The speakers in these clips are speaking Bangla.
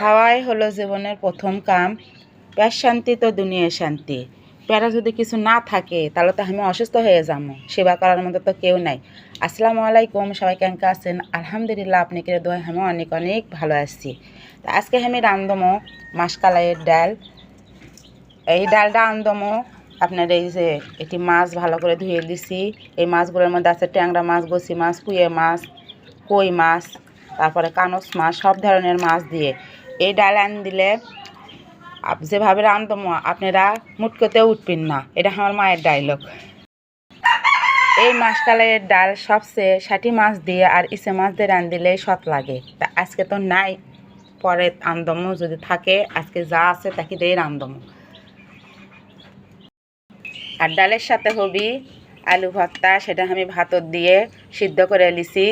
খাওয়াই হলো জীবনের প্রথম কাম। পেট শান্তি তো দুনিয়ার শান্তি। পেটে যদি কিছু না থাকে, তাহলে তো আমি অসুস্থ হয়ে যাব। সেবা করার মতো তো কেউ নাই। আসসালামু আলাইকুম, সবাই কেমন আছেন? আলহামদুলিল্লাহ আপনি কে দোয়া আমি অনেক অনেক ভালো আছি। তা আজকে আমি রান্ধমো মাসকালাইয়ের ডাল। এই ডালটা আনদমো আপনার এই যে এটি মাছ ভালো করে ধুয়ে দিছি। এই মাছগুলোর মধ্যে আছে ট্যাংরা মাছ, বসি মাছ, কুয়ে মাছ, কই মাছ, তারপরে কানস মাছ, সব ধরনের মাছ দিয়ে এই ডাল আন দিলে যেভাবে রান্ধম আপনারা মুটকোতেও উঠবেন না। এটা আমার মায়ের ডায়লগ এই মাসকালের ডাল সবচেয়ে ষাটি মাছ দিয়ে আর ইসে মাছ দিয়ে রান দিলে সৎ লাগে। তা আজকে তো নাই। পরে আন্দমো যদি থাকে, আজকে যা আছে তাকে দিয়ে রান্ধমো আর ডালের সাথে হবি আলু ভর্তা, সেটা আমি ভাতর দিয়ে সিদ্ধ করে লিছি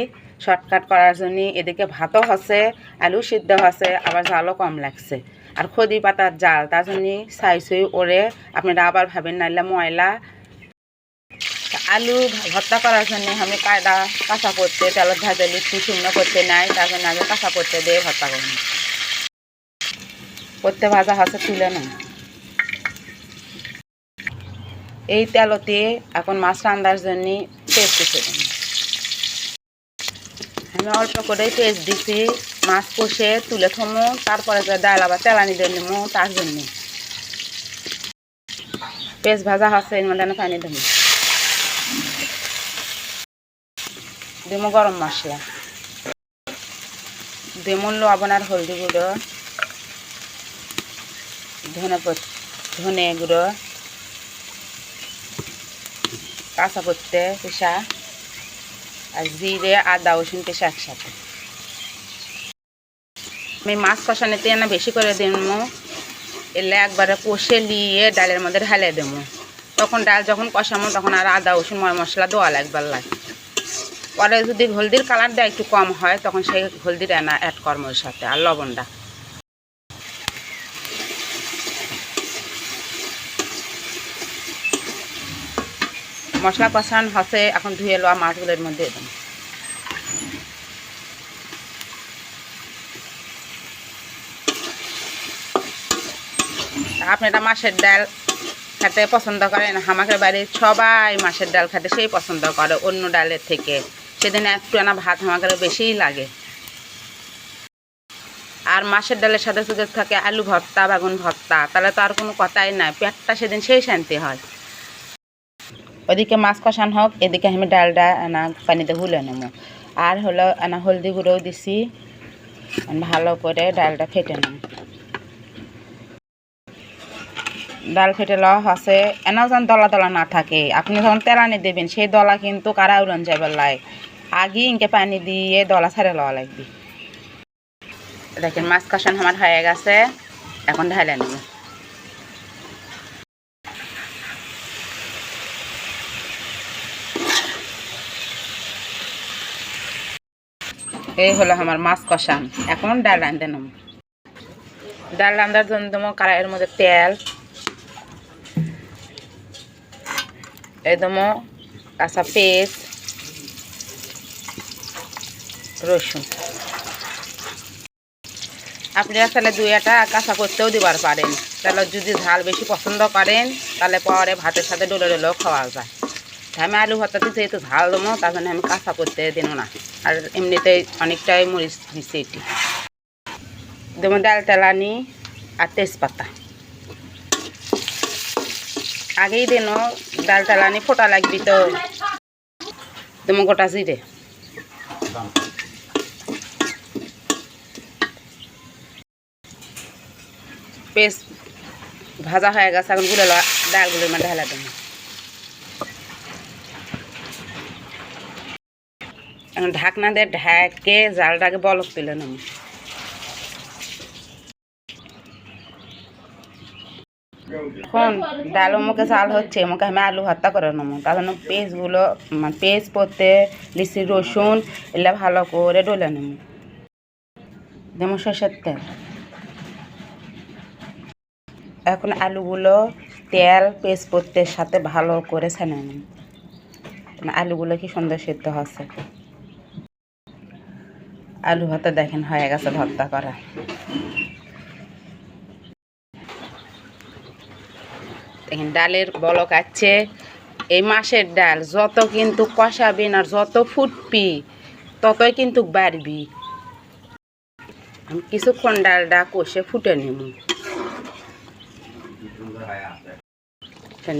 শর্টকাট করার জন্য এদিকে ভাতও হসে আলু সিদ্ধ হচ্ছে, আবার জালও কম লাগছে। আর খদি পাতার জাল তার জন্য সাই সুই ওরে আপনারা আবার ভাবেন নাইলে ময়লা। আলু ভর্তা করার জন্য আমি কায়দা কাঁচা করতে তেলত ভাজা লিখছি শূন্য করতে নাই, তার জন্য আমি কাঁচা করতে দিয়ে ভর্তা করি করতে ভাজা হচ্ছে তুলে না এই তেলতে এখন মাছ রান্নার জন্য দিতে দেবো আমি অল্প করেই পেস্ট দিছি, মাছ কষে তুলে থমো, তারপরে ডাল আবার তেলানি দিয়ে নেব তার জন্যে। পেস্ট ভাজা হচ্ছে, এর মধ্যে পানি দেবো। দেবো গরম মশলা। দেবো লবণ আর হলদি গুঁড়ো। ধনে ধনে গুঁড়ো। কাঁচা করতে পেশা আর জিরে আদা রসুন পেশে একসাথে। আমি মাছ কষানোতে না বেশি করে দেবো। এলে একবারে কষে নিয়ে ডালের মধ্যে ঢালে দেবো। তখন ডাল যখন কষামো তখন আর আদা রসুন ময় মশলা দেওয়া লাগবার লাগে পরে যদি হলদির কালারটা একটু কম হয় তখন সেই হলদির এনা অ্যাড করব সাথে আর লবণটা। মশলা কষান হসে, এখন ধুয়ে লওয়া মাছগুলোর মধ্যে দেবো। আপনারা মাছের ডাল খেতে পছন্দ করেন? আমাকে বাড়ির সবাই মাছের ডাল খেতে সেই পছন্দ করে, অন্য ডালের থেকে। সেদিন একটু আনা ভাত আমাদের বেশিই লাগে। আর মাছের ডালের সাথে যদি থাকে আলু ভর্তা, বেগুন ভর্তা, তাহলে তো আর কোনো কথাই নাই। পেটটা সেদিন সেই শান্তি হয়। ওদিকে মাছ কষান হোক এদিকে আমি ডালটা আনা পানিতে হুলে নেব আর হলো আনা হলদি গুঁড়োও দিছি, ভালো করে ডালটা ফেটে নেব ডাল ফেটে লওয়া হসে এনাও যেন দলা দলা না থাকে। আপনি যখন তেলানি দেবেন, সেই দলা কিন্তু কারা উড়ন যাবে লাই আগে ইনকে পানি দিয়ে দলা ছাড়ে লওয়া লাগবে। দেখেন, মাছ কষান আমার হয়ে গেছে। এখন ঢালে নেব। এই হলো আমার মাছ কষান। এখন ডাল রাঁধতে নেব ডাল রান্নার জন্য দেবো কড়াইয়ের মধ্যে তেল। এই দেবো কাঁচা পেস্ট রসুন। আপনারা তাহলে দুই একটা কাঁচা করতেও দিবার পারেন। তাহলে যদি ঝাল বেশি পছন্দ করেন, তাহলে পরে ভাতের সাথে ডলে ডলেও খাওয়া যায়। আমি আলু ভর্তাতে যেহেতু ঝাল দেবো, তার জন্য আমি কাঁচা করতে দিন না। আর এমনিতে অনেকটাই মরিচ দিচ্ছি এটি। দেবো ডাল, তেলানি আর তেজপাতা। আগেই দেন ডাল, তেলানি ফোটা লাগবি তো। দেবো গোটা জিরে। পেস্ট ভাজা হয়ে গেছে, এখনগুলো ডালগুলো মধ্যে ঢালা দেবো। এখন ঢাকনা দিয়ে ঢাকে জালটাকে বলক তুলে নেব। এখন ডাল মুখে চাল হচ্ছে, মুখে আমি আলু ভর্তা করে নেব। তার জন্য পেস্টগুলো মানে পেস্ট পরতে লিচি, রসুন, এগুলো ভালো করে ডলে নেব। দেবো সর্ষের তেল। এখন আলুগুলো তেল, পেস্ট পত্তের সাথে ভালো করে ছেনে নেব। আলুগুলো কি সুন্দর সিদ্ধ হচ্ছে। আলু ভাতা দেখেন হয়ে গেছে ভর্তা করা। দেখেন ডালের বলক আছে। এই মাসের ডাল যত কিন্তু কষাবেন আর যত ফুটবি, ততই কিন্তু বাড়বি। আমি কিছুক্ষণ ডালটা কষে ফুটে নেব।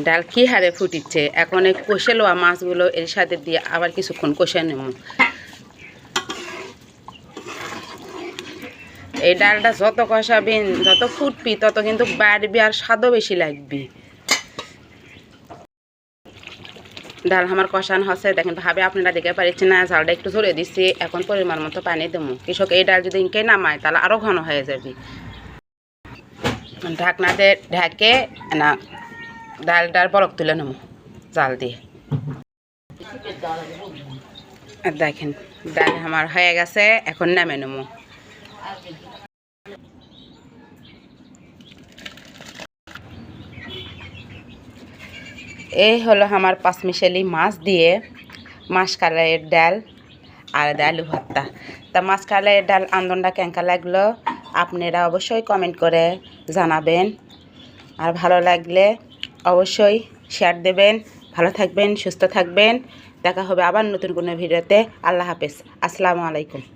ডাল কি হারে ফুটিচ্ছে? এখন এই কষে লোয়া মাছগুলো এর সাথে দিয়ে আবার কিছুক্ষণ কষে নেব। এই ডালটা যত কষাবেন যত ফুটবি, তত কিন্তু বাড়বি আর স্বাদও বেশি লাগবে। ডাল আমার কষানো হচ্ছে, দেখেন ভাবে আপনারা দেখে পারিচ্ছি না চালটা একটু ধরে দিচ্ছি, এখন পরিমাণ মতো পানি দেবো। কৃষক এই ডাল যদি ইনকে নামায়, তাহলে আরও ঘন হয়ে যাবে। ঢাকনাতে ঢাকে, না, ডালটার বরক তুলে নেব, জাল দিয়ে। দেখেন, ডাল আমার হয়ে গেছে, এখন নামে নেব। এই হলো আমার পাঁচমিশালি মাছ দিয়ে মাছ ডাল আর আলু ভর্তা। তা মাছ কালারের ডাল আন্দোলনটা কেঙ্কা লাগল? আপনারা অবশ্যই কমেন্ট করে জানাবেন। আর ভালো লাগলে অবশ্যই শেয়ার দেবেন। ভালো থাকবেন, সুস্থ থাকবেন। দেখা হবে আবার নতুন কোনো ভিডিওতে। আল্লাহ হাফেজ। আসসালামু আলাইকুম।